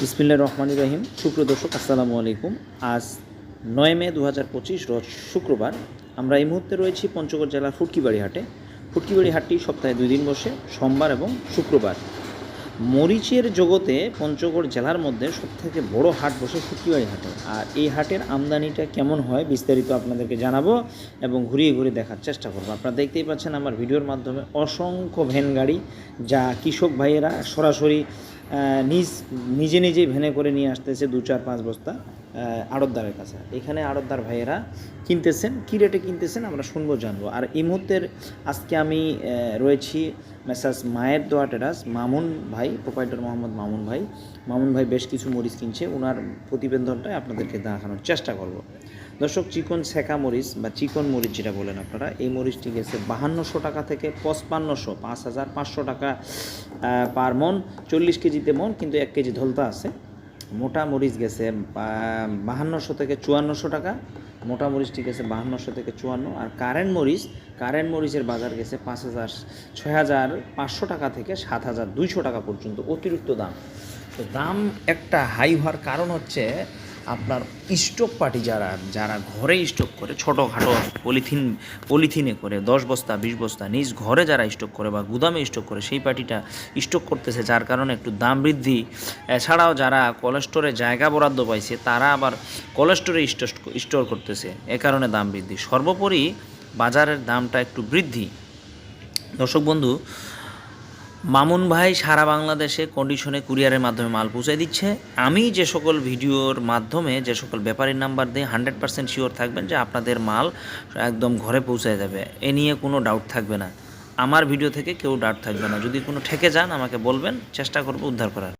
বিসমিল্লা রহমান রহিম। সুপ্রদর্শক আসসালামু আলাইকুম। আজ নয় মে দু হাজার পঁচিশ, রোজ শুক্রবার। আমরা এই মুহূর্তে রয়েছি পঞ্চগড় জেলার ফুটকিবাড়ি হাটে। ফুটকিবাড়ি হাটটি সপ্তাহে দুই দিন বসে, সোমবার এবং শুক্রবার। মরিচের জগতে পঞ্চগড় জেলার মধ্যে সবথেকে বড় হাট বসে ফুটকিবাড়ি হাটে। আর এই হাটের আমদানিটা কেমন হয় বিস্তারিত আপনাদেরকে জানাব এবং ঘুরিয়ে ঘুরিয়ে দেখার চেষ্টা করব। আপনারা দেখতেই পাচ্ছেন আমার ভিডিওর মাধ্যমে অসংখ্য ভ্যান গাড়ি, যা কৃষক ভাইয়েরা সরাসরি নিজ, নিজে নিজেই ভ্যানে করে নিয়ে আসতেছে দু চার পাঁচ বস্তা আড়তদারের কাছে। এখানে আড়তদার ভাইয়েরা কিনতেছেন, কী রেটে কিনতেছেন আমরা শুনব, জানব। আর এই মুহূর্তের আজকে আমি রয়েছি মেসাজ মায়ের দোয়া টেরাস, মামুন ভাই, প্রোপাইটার মোহাম্মদ মামুন ভাই। মামুন ভাই বেশ কিছু মরিচ কিনছে ওনার প্রতিবেদনটাই আপনাদেরকে দেখানোর চেষ্টা করব। দর্শক, চিকন সেকা মরিচ বা চিকন মরিচ যেটা বলেন আপনারা, এই মরিচটি গেছে বাহান্নশো টাকা থেকে পঁচপান্নশো, পাঁচ হাজার পাঁচশো টাকা পার মন, চল্লিশ কেজিতে মন, কিন্তু এক কেজি ধলতা আছে। মোটা মরিচ গেছে বাহান্নশো থেকে চুয়ান্নশো টাকা, মোটা মরিচটি গেছে বাহান্নশো থেকে চুয়ান্ন, আর কারেন্ট মরিচ কারেন্ট মরিচের বাজার গেছে পাঁচ হাজার, ছয় হাজার পাঁচশো টাকা থেকে সাত হাজার দুইশো টাকা পর্যন্ত অতিরিক্ত দাম। তো দাম একটা হাই হওয়ার কারণ হচ্ছে আপনার স্টক পার্টি যারা যারা ঘরে স্টক করে, ছোটোখাটো পলিথিন, পলিথিনে করে, দশ বস্তা, বিশ বস্তা, নিজ ঘরে যারা স্টক করে বা গুদামে স্টক করে, সেই পার্টিটা স্টক করতেছে, যার কারণে একটু দাম বৃদ্ধি। এছাড়াও যারা কোলেস্টোরে জায়গা বরাদ্দ পাইছে, তারা আবার কোলেস্টোরে স্টোর করতেছে, এ কারণে দাম বৃদ্ধি। সর্বোপরি বাজারের দামটা একটু বৃদ্ধি। দর্শক বন্ধু মামুন ভাই সারা বাংলাদেশে কন্ডিশনে কুরিয়ারের মাধ্যমে মাল পৌঁছে দিচ্ছে। আমি যে সকল ভিডিওর মাধ্যমে, যে সকল ব্যাপারীর নাম্বার দিয়ে হান্ড্রেড পার্সেন্ট শিওর থাকবেন যে আপনাদের মাল একদম ঘরে পৌঁছে যাবে। এ নিয়ে কোনো ডাউট থাকবে না। আমার ভিডিও থেকে কেউ ডাউট থাকবে না। যদি কোনো ঠেকে যান, আমাকে বলবেন, চেষ্টা করব উদ্ধার করার।